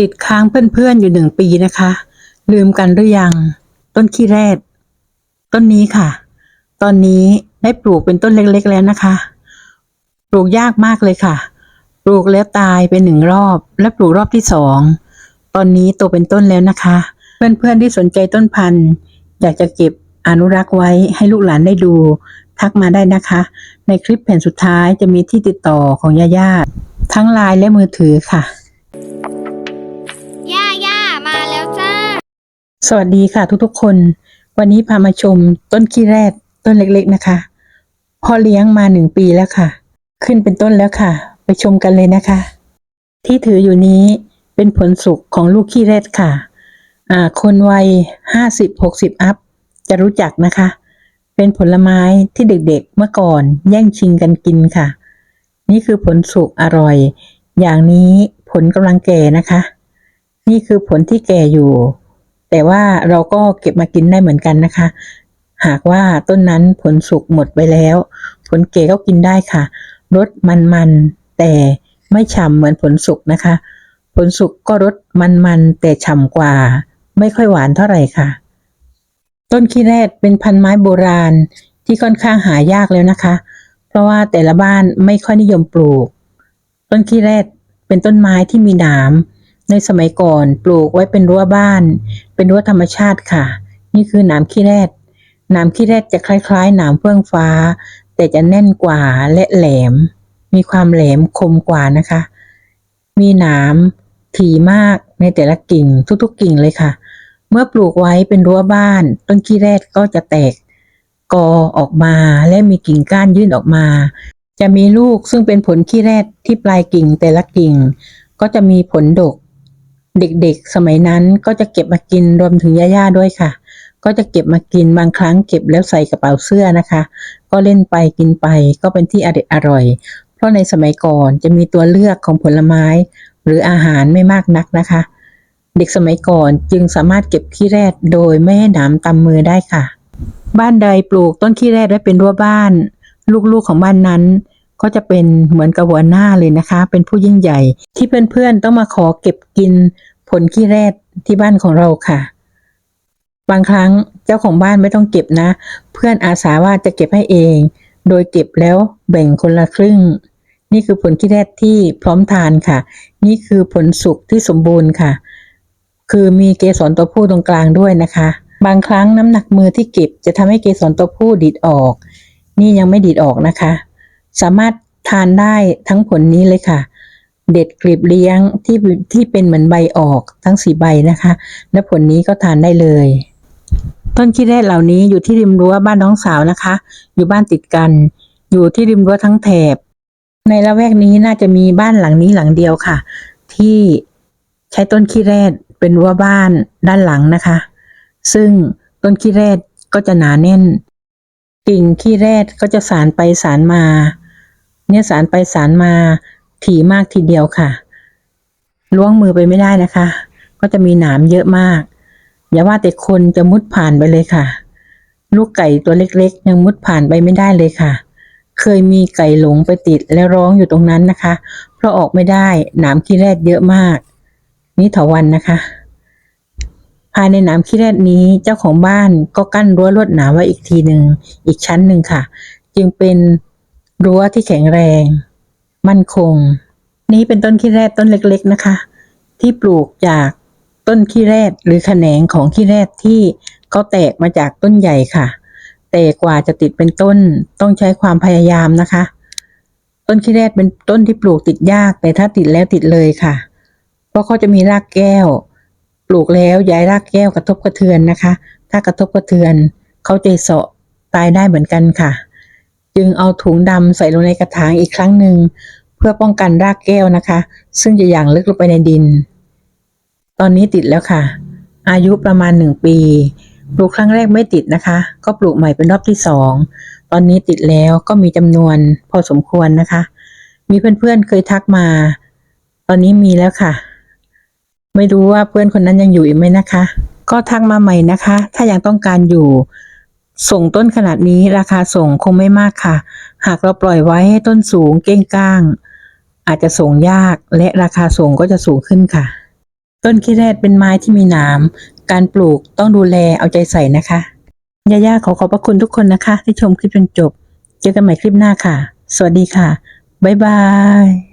ติดค้างเพื่อนๆอยู่หนึ่งปีนะคะ ลืมกันหรือยัง ต้นขี้แรดต้นนี้ค่ะ ตอนนี้ได้ปลูกเป็นต้นเล็กๆแล้วนะคะ ปลูกยากมากเลยค่ะ ปลูกแล้วตายเป็นหนึ่งรอบ และปลูกรอบที่สองตอนนี้โตเป็นต้นแล้วนะคะ เพื่อนๆที่สนใจต้นพันธุ์ อยากจะเก็บอนุรักษ์ไว้ให้ลูกหลานได้ดู ทักมาได้นะคะ ในคลิปแผ่นสุดท้ายจะมีที่ติดต่อของย่าย่าทั้งไลน์และมือถือค่ะ สวัสดีค่ะทุกๆคน วันนี้พามาชมต้นขี้แรดต้นเล็กๆนะคะพ่อเลี้ยงมาหนึ่งปีแล้วค่ะ ขึ้นเป็นต้นแล้วค่ะ ไปชมกันเลยนะคะ ที่ถืออยู่นี้เป็นผลสุกของลูกขี้แรดค่ะอ่าคนวัยห้าสิบหกสิบอัพจะรู้จักนะคะ เป็นผลไม้ที่เด็กๆเมื่อก่อนแย่งชิงกันกินค่ะ นี่คือผลสุกอร่อย อย่างนี้ผลกำลังแก่นะคะ นี่คือผลที่แก่อยู่ แต่ว่าเราก็เก็บมากินได้เหมือนกันนะคะ หากว่าต้นนั้นผลสุกหมดไปแล้ว ผลเก๋ก็กินได้ค่ะรสมันๆแต่ไม่ฉ่ำเหมือนผลสุกนะคะ ผลสุกก็รสมันๆแต่ฉ่ำกว่า ไม่ค่อยหวานเท่าไหร่ค่ะ ต้นขี้แรดเป็นพันไม้โบราณที่ค่อนข้างหายากแล้วนะคะ เพราะว่าแต่ละบ้านไม่ค่อยนิยมปลูก ต้นขี้แรดเป็นต้นไม้ที่มีหนาม ในสมัยก่อนปลูกไว้เป็นรั้วบ้าน เป็นรั้วธรรมชาติค่ะ นี่คือหนามขี้แรดหนามขี้แรดจะคล้ายๆหนามเฟื่องฟ้า แต่จะแน่นกว่าและแหลม มีความแหลมคมกว่านะคะ มีหนามถี่มากในแต่ละกิ่งทุกๆ กิ่งเลยค่ะ เมื่อปลูกไว้เป็นรั้วบ้าน ต้นขี้แรดก็จะแตกกอออกมาและมีกิ่งก้านยื่นออกมา จะมีลูกซึ่งเป็นผลขี้แรดที่ปลายกิ่งแต่ละกิ่ง ก็จะมีผลดก เด็กๆ สมัยนั้นก็จะเก็บมากินรวมถึงย่าๆด้วยค่ะ ก็จะเก็บมากินบางครั้งเก็บแล้วใส่กระเป๋าเสื้อนะคะ ก็เล่นไปกินไปก็เป็นที่อร่อยอร่อย เพราะในสมัยก่อนจะมีตัวเลือกของผลไม้ หรืออาหารไม่มากนักนะคะ เด็กสมัยก่อนจึงสามารถเก็บขี้แรดโดยไม่ให้หนามตำมือได้ค่ะ บ้านใดปลูกต้นขี้แรดไว้เป็นรั้วบ้าน ลูกๆของบ้านนั้น ก็จะเป็นเหมือนกับหัวหน้าเลยนะคะ เป็นผู้ยิ่งใหญ่ ที่เพื่อนๆต้องมาขอเก็บกินผลขี้แรดที่บ้านของเราค่ะ บางครั้งเจ้าของบ้านไม่ต้องเก็บนะ เพื่อนอาสาว่าจะเก็บให้เอง โดยเก็บแล้วแบ่งคนละครึ่ง นี่คือผลขี้แรดที่พร้อมทานค่ะ นี่คือผลสุกที่สมบูรณ์ค่ะ คือมีเกสรตัวผู้ตรงกลางด้วยนะคะ บางครั้งน้ำหนักมือที่เก็บจะทำให้เกสรตัวผู้ดีดออก นี่ยังไม่ดีดออกนะคะ สามารถทานได้ทั้งผลนี้เลยค่ะ เด็ดกลีบเลี้ยงที่ที่เป็นเหมือนใบออกทั้งสี่ใบนะคะ และผลนี้ก็ทานได้เลย ต้นขี้แรดเหล่านี้อยู่ที่ริมรั้วบ้านน้องสาวนะคะ อยู่บ้านติดกัน อยู่ที่ริมรั้วทั้งแถบ ในละแวกนี้น่าจะมีบ้านหลังนี้หลังเดียวค่ะ ที่ใช้ต้นขี้แรดเป็นรั้วบ้านด้านหลังนะคะ ซึ่งต้นขี้แรดก็จะหนาแน่นกิ่งขี้แรดก็จะสารไปสารมา เนี่ยสารไปสารมาถี่มากทีเดียวค่ะ ล้วงมือไปไม่ได้นะคะ ก็จะมีหนามเยอะมาก อย่าว่าแต่คนจะมุดผ่านไปเลยค่ะ ลูกไก่ตัวเล็กๆ ยังมุดผ่านไปไม่ได้เลยค่ะ เคยมีไก่หลงไปติดแล้วร้องอยู่ตรงนั้นนะคะ เพราะออกไม่ได้หนามขี้แรดเยอะมาก นี่เถาวันนะคะ ภายในหนามขี้แรดนี้เจ้าของบ้านก็กั้นรั้วลวดหนามไว้อีกทีหนึ่งอีกชั้นหนึ่งค่ะ จึงเป็น รั้วที่แข็งแรง มั่นคง นี้เป็นต้นขี้แรดต้นเล็กๆนะคะ ที่ปลูกจากต้นขี้แรดหรือแขนงของขี้แรดที่เขาแตกมาจากต้นใหญ่ค่ะ แต่กว่าจะติดเป็นต้นต้องใช้ความพยายามนะคะ ต้นขี้แรดเป็นต้นที่ปลูกติดยากแต่ถ้าติดแล้วติดเลยค่ะ เพราะเขาจะมีรากแก้ว ปลูกแล้วย้ายรากแก้วกระทบกระเทือนนะคะ ถ้ากระทบกระเทือนเขาจะเสาะตายได้เหมือนกันค่ะ จึงเอาถุงดำใส่ลงในกระถางอีกครั้งหนึ่ง เพื่อป้องกันรากแก้วนะคะ ซึ่งจะอย่างลึกลงไปในดิน ตอนนี้ติดแล้วค่ะ อายุประมาณหนึ่งปี ปลูกครั้งแรกไม่ติดนะคะ ก็ปลูกใหม่เป็นรอบที่สอง ตอนนี้ติดแล้วก็มีจำนวนพอสมควรนะคะ มีเพื่อนๆเคยทักมา ตอนนี้มีแล้วค่ะ ไม่รู้ว่าเพื่อนคนนั้นยังอยู่อีกไหมนะคะ ก็ทักมาใหม่นะคะ ถ้ายังต้องการอยู่ ส่งต้นขนาดนี้ราคาส่งคงไม่มากค่ะ หากเราปล่อยไว้ให้ต้นสูงเก้งก้าง อาจจะส่งยากและราคาส่งก็จะสูงขึ้นค่ะ ต้นขี้แรดเป็นไม้ที่มีหนามการปลูกต้องดูแลเอาใจใส่นะคะย่าย่าขอขอบพระคุณทุกคนนะคะ ที่ชมคลิปจนจบ เจอกันใหม่คลิปหน้าค่ะ สวัสดีค่ะ บ๊ายบาย